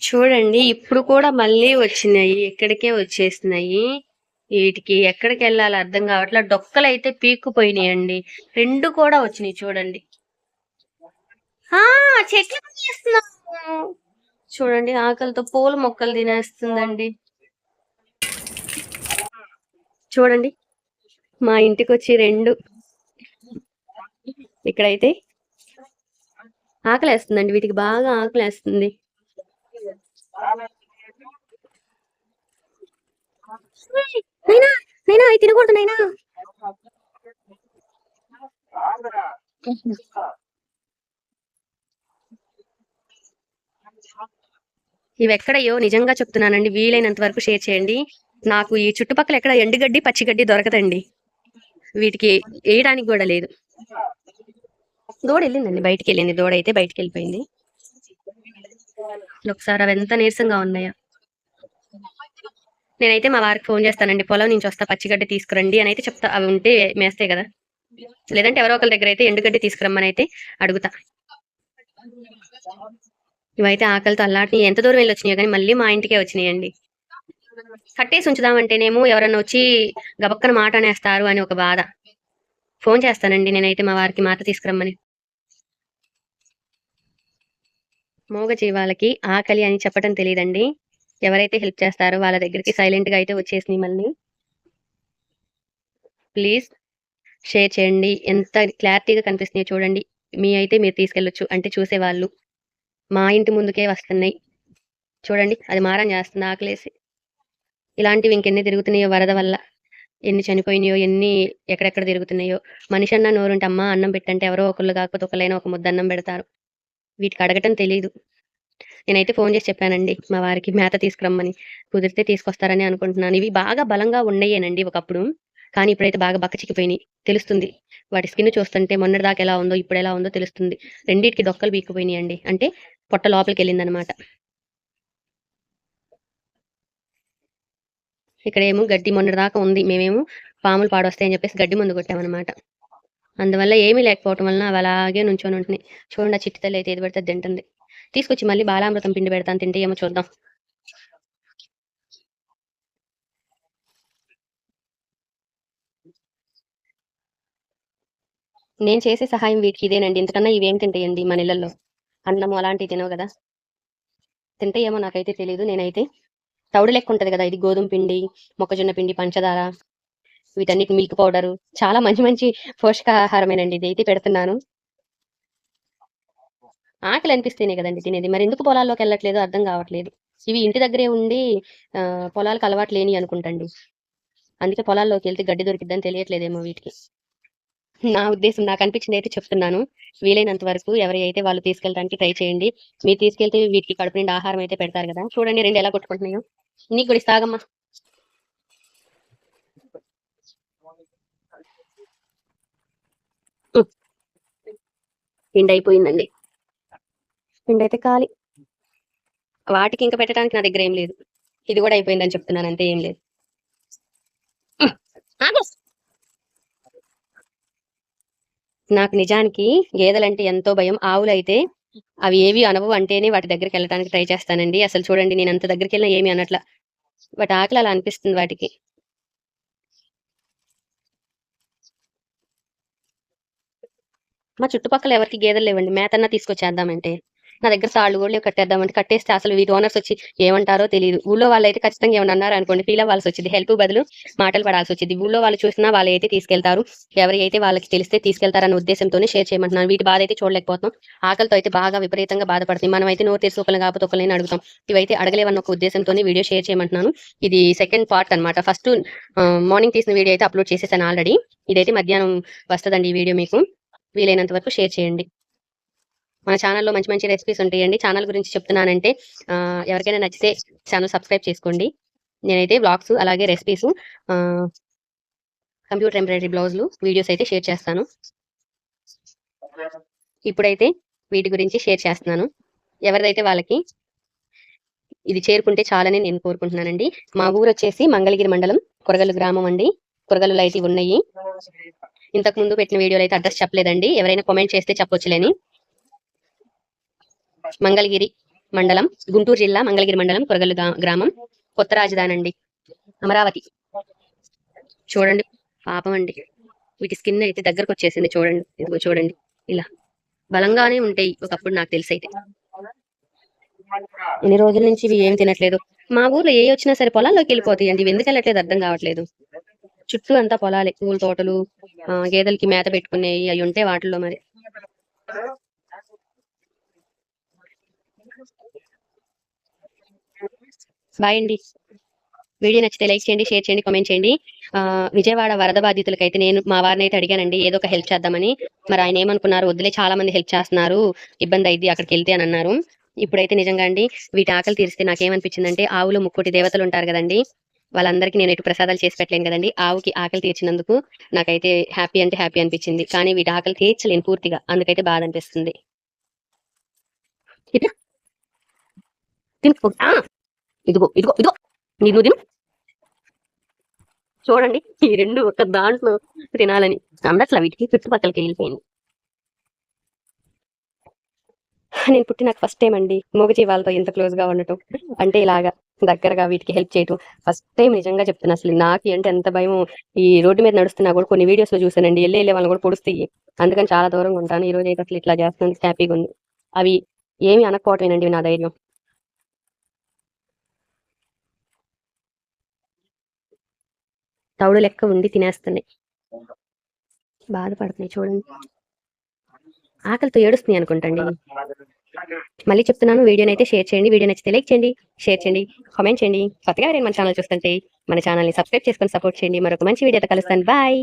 చూడండి ఇప్పుడు కూడా మళ్ళీ వచ్చినాయి ఎక్కడికే వచ్చేసినాయి. వీటికి ఎక్కడికి వెళ్ళాలి అర్థం కావట్లే. డొక్కలు అయితే పీక్కుపోయినాయండి. రెండు కూడా వచ్చినాయి చూడండి. చెట్లు చూడండి ఆకలితో పూల మొక్కలు తినేస్తుందండి. చూడండి మా ఇంటికి వచ్చి రెండు. ఇక్కడైతే ఆకలేస్తుందండి వీటికి బాగా ఆకలేస్తుంది. నైనా నైనా అవి తినకూడదు నైనా. ఇవి ఎక్కడయ్యో నిజంగా చెప్తున్నానండి వీలైనంత వరకు షేర్ చేయండి. నాకు ఈ చుట్టుపక్కల ఎక్కడ ఎండుగడ్డి పచ్చిగడ్డి దొరకదండి. వీటికి వేయడానికి కూడా లేదు. దూడ వెళ్ళిందండి బయటికి వెళ్ళింది దూడ అయితే బయటికి వెళ్ళిపోయింది ఒకసారి అవి ఎంత నీరసంగా ఉన్నాయా. నేనైతే మా వారికి ఫోన్ చేస్తానండి పొలం నుంచి వస్తా పచ్చిగడ్డి తీసుకురండి అని అయితే చెప్తా అవి ఉంటే మేస్తాయి కదా. లేదంటే ఎవరో ఒకరి దగ్గర అయితే ఎండుగడ్డి తీసుకురమ్మని అయితే అడుగుతా. ఇవైతే ఆకలితో అల్లాటి ఎంత దూరం వెళ్ళి వచ్చినాయో కానీ మళ్ళీ మా ఇంటికే వచ్చినాయండి. కట్టేసి ఉంచుదామంటేనేమో ఎవరన్నా వచ్చి గబక్కన మాట అనేస్తారు అని ఒక బాధ. ఫోన్ చేస్తానండి నేనైతే మా వారికి మాట తీసుకురమ్మని. మూగ జీవాలకి ఆకలి అని చెప్పడం తెలియదండి ఎవరైతే హెల్ప్ చేస్తారో వాళ్ళ దగ్గరికి సైలెంట్గా అయితే వచ్చేసింది మళ్ళీ ప్లీజ్ షేర్ చేయండి. ఎంత క్లారిటీగా కనిపిస్తున్నాయో చూడండి. మీ అయితే మీరు తీసుకెళ్ళొచ్చు. అంటే చూసేవాళ్ళు మా ఇంటి ముందుకే వస్తున్నాయి. చూడండి అది మారం చేస్తుంది ఆకలేసి. ఇలాంటివి ఇంకెన్ని తిరుగుతున్నాయో వరద వల్ల. ఎన్ని చనిపోయినాయో ఎన్ని ఎక్కడెక్కడ తిరుగుతున్నాయో. మనిషి అన్న నోరుంటే అమ్మ అన్నం పెట్టంటే ఎవరో ఒకళ్ళు కాకపోతే ఒకళ్ళైనా ఒక ముద్ద అన్నం పెడతారు. వీటికి అడగటం తెలియదు నేనైతే ఫోన్ చేసి చెప్పానండి మా వారికి మేత తీసుకురమ్మని కుదిరితే తీసుకొస్తారని అనుకుంటున్నాను. ఇవి బాగా బలంగా ఉన్నాయేనండి ఒకప్పుడు కానీ ఇప్పుడైతే బాగా బక్కచిక్కిపోయినాయి తెలుస్తుంది. వాటి స్కిన్ చూస్తుంటే మొన్నటిదాకా ఎలా ఉందో ఇప్పుడు ఎలా ఉందో తెలుస్తుంది. రెండింటికి డొక్కలు బీక్కుపోయినాయి అండి అంటే పొట్ట లోపలికి వెళ్ళిందనమాట ఇక్కడేమో గడ్డి మొన్నటిదాకా ఉంది. మేమేమో పాములు పాడొస్తాయని చెప్పేసి గడ్డి ముందు కొట్టామన్నమాట. అందువల్ల ఏమీ లేకపోవటం వలన అవి అలాగే నుంచొని ఉంటున్నాయి. చూడండి ఆ చిట్టి తల్లి అయితే ఏది పడితే తింటుంది. తీసుకొచ్చి మళ్ళీ బాలామృతం పిండి పెడతాను తింటే ఏమో చూద్దాం. నేను చేసే సహాయం వీటికి ఇదేనండి. ఎందుకన్నా ఇవేం తింటాయండి మన ఇళ్ళల్లో? అన్నము అలాంటివి తినవు కదా? తింటే ఏమో నాకైతే తెలియదు నేనైతే. తౌడు లెక్క ఉంటుంది కదా ఇది గోధుమ పిండి మొక్కజొన్న పిండి పంచదార వీటన్నిటి మిల్క్ పౌడర్ చాలా మంచి మంచి పోషకాహారమేనండి ఇది. అయితే పెడుతున్నాను. ఆకలి అనిపిస్తేనే కదండి తినేది. మరి ఎందుకు పొలాల్లోకి వెళ్ళట్లేదు? అర్థం కావట్లేదు. ఇవి ఇంటి దగ్గరే ఉండి పొలాలకు అలవాటు లేని అనుకుంటండి. అందుకే పొలాల్లోకి వెళ్తే గడ్డి దొరికిద్దని తెలియట్లేదేమో వీటికి. నా ఉద్దేశం నాకు అనిపించింది అయితే చెప్తున్నాను. వీలైనంత వరకు ఎవరి అయితే వాళ్ళు తీసుకెళ్ళడానికి ట్రై చేయండి. మీరు తీసుకెళ్తే వీటికి కడుపు నిండా ఆహారం అయితే పెడతారు కదా. చూడండి రెండు ఎలా కొట్టుకుంటున్నాయో. నీకు కూడా ఇస్తాగమ్మా. పిండి అయిపోయిందండి. పిండి అయితే ఖాళీ. వాటికి ఇంకా పెట్టడానికి నా దగ్గర ఏం లేదు. ఇది కూడా అయిపోయిందని చెప్తున్నాను అంతే ఏం లేదు. నాకు నిజానికి గేదెలంటే ఎంతో భయం. ఆవులు అయితే అవి ఏవి అనవు అంటేనే వాటి దగ్గరికి వెళ్ళడానికి ట్రై చేస్తానండి. అసలు చూడండి నేను అంత దగ్గరికి వెళ్ళినా ఏమి అనట్లా. వాటి ఆకలి అలా అనిపిస్తుంది వాటికి. మా చుట్టుపక్కల ఎవరికి గేదెలు లేవండి. మేతన్నా తీసుకొచ్చేద్దామంటే. నా దగ్గర సాళ్ళు కూడా కట్టేద్దామంటే. కట్టేస్తే అసలు వీటి ఓనర్స్ వచ్చి ఏమంటారో తెలియదు ఊళ్ళో వాళ్ళు అయితే ఖచ్చితంగా ఏమన్నా అన్నారు అనుకోండి ఫీల్ అవ్వాల్సి వచ్చింది. హెల్ప్ బదులు మాటలు పడాల్సి వచ్చింది. ఊళ్ళో వాళ్ళు చూసినా వాళ్ళు అయితే తీసుకెళ్తారు. ఎవరైతే వాళ్ళకి తెలిస్తే తీసుకెళ్తారన్న ఉద్దేశంతోనే షేర్ చేయమంటున్నాను వీటి బాధ అయితే చూడలేకపోతాం ఆకలితో అయితే బాగా విపరీతంగా బాధపడుతుంది మనం అయితే నోరు తెరిచి ఒకరిని కాకపోతే ఒకరిని అడుగుతాం. ఇవైతే అడగలేవన్న ఒక ఉద్దేశంతోనే వీడియో షేర్ చేయమంటున్నాను. ఇది సెకండ్ పార్ట్ అన్నమాట. ఫస్ట్ మార్నింగ్ తీసిన వీడియో అయితే అప్లోడ్ చేసేసాను ఆల్రెడీ ఇదైతే మధ్యాహ్నం వస్తుందండి ఈ వీడియో మీకు. వీలైనంత వరకు షేర్ చేయండి. మన ఛానల్లో మంచి మంచి రెసిపీస్ ఉంటాయండి. ఛానల్ గురించి చెప్తున్నానంటే ఎవరికైనా నచ్చితే ఛానల్ సబ్స్క్రైబ్ చేసుకోండి. నేనైతే బ్లాగ్స్ అలాగే రెసిపీస్ కంప్యూటర్ ఎంబ్రాయిడరీ బ్లౌజులు వీడియోస్ అయితే షేర్ చేస్తాను. ఇప్పుడైతే వీటి గురించి షేర్ చేస్తున్నాను. ఎవరిదైతే వాళ్ళకి ఇది చేరుకుంటే చాలని నేను కోరుకుంటున్నానండి. మా ఊరు వచ్చేసి మంగళగిరి మండలం కొరగలు గ్రామం అండి. కొరగలు అయితే ఉన్నాయి. ఇంతకు ముందు పెట్టిన వీడియోలో అయితే అడ్రస్ చెప్పలేదండి. ఎవరైనా కామెంట్ చేస్తే చెప్పొచ్చులేని మంగళగిరి మండలం గుంటూరు జిల్లా మంగళగిరి మండలం కొరగల్లు గ్రామం కొత్త రాజధాని అండి అమరావతి. చూడండి పాపం అండి. వీటి స్కిన్ అయితే దగ్గరకు వచ్చేసింది చూడండి. ఇదిగో చూడండి ఇలా బలంగానే ఉంటాయి ఒకప్పుడు నాకు తెలిసి అయితే ఎన్ని రోజుల నుంచి ఇవి ఏం తినట్లేదు. మా ఊర్లో ఏ వచ్చినా సరే పొలాల్లోకి వెళ్ళిపోతాయి అండి. ఇవి ఎందుకు వెళ్ళట్లేదు అర్థం కావట్లేదు. చుట్టూ అంతా పొలాలే పూల తోటలు గేదెలకి మేత పెట్టుకునేవి అవి ఉంటాయి వాటిల్లో మరి. బాయ్ అండి. వీడియో నచ్చితే లైక్ చేయండి షేర్ చేయండి కామెంట్ చేయండి. ఆ, విజయవాడ వరద బాధితులకైతే నేను మా వారిని అయితే అడిగానండి ఏదో ఒక హెల్ప్ చేద్దామని. మరి ఆయన ఏమనుకున్నారు వద్దులే చాలా మంది హెల్ప్ చేస్తున్నారు ఇబ్బంది అయింది అక్కడికి వెళ్తే అని అన్నారు. ఇప్పుడైతే నిజంగా అండి వీటి ఆకలి తీరిస్తే నాకేమనిపించిందంటే ఆవులో ముక్కోటి దేవతలు ఉంటారు కదండి వాళ్ళందరికీ నేను ఇటు ప్రసాదాలు చేసి పెట్టలేను కదండి. ఆవుకి ఆకలి తీర్చినందుకు నాకైతే హ్యాపీ అంటే హ్యాపీ అనిపించింది. కానీ వీటి ఆకలి తీర్చలేను పూర్తిగా. అందుకైతే బాధ అనిపిస్తుంది. ఇదిగో ఇదిగో ఇదిగో. నీ తిను. చూడండి ఈ రెండు ఒక దాంట్లో తినాలని. అందట్లా వీటికి చుట్టుపక్కలకి వెళ్ళిపోయింది. నేను పుట్టిన ఫస్ట్ టైం అండి. మూగజీవాలతో ఇంత క్లోజ్గా ఉండటం. అంటే ఇలాగా దగ్గరగా వీటికి హెల్ప్ చేయటం. ఫస్ట్ టైం నిజంగా చెప్తున్నా అసలు నాకు అంటే ఎంత భయం ఈ రోడ్డు మీద నడుస్తున్నా కూడా కొన్ని వీడియోస్లో చూసానండి వెళ్ళి వెళ్ళే వాళ్ళని కూడా పొడుస్తాయి. అందుకని చాలా దూరంగా ఉంటాను. ఈ రోజు అయితే అసలు ఇట్లా చేస్తుంది హ్యాపీగా ఉంది. అవి ఏమి అనకపోవటమేనండి నా ధైర్యం. తౌడు లెక్క ఉండి తినేస్తున్నాయి. బాధపడుతున్నాయి చూడండి. ఆకలితో ఏడుస్తున్నాయి అనుకుంటండి. మళ్ళీ చెప్తున్నాను వీడియోని అయితే షేర్ చేయండి. వీడియో నచ్చితే లైక్ చేయండి షేర్ చేయండి కామెంట్ చేయండి. కొత్తగా ఎవరైనా మన ఛానల్ చూస్తుంటే మన ఛానల్ని సబ్స్క్రైబ్ చేసుకొని సపోర్ట్ చేయండి. మరొక మంచి వీడియోతో కలుస్తాను. బాయ్.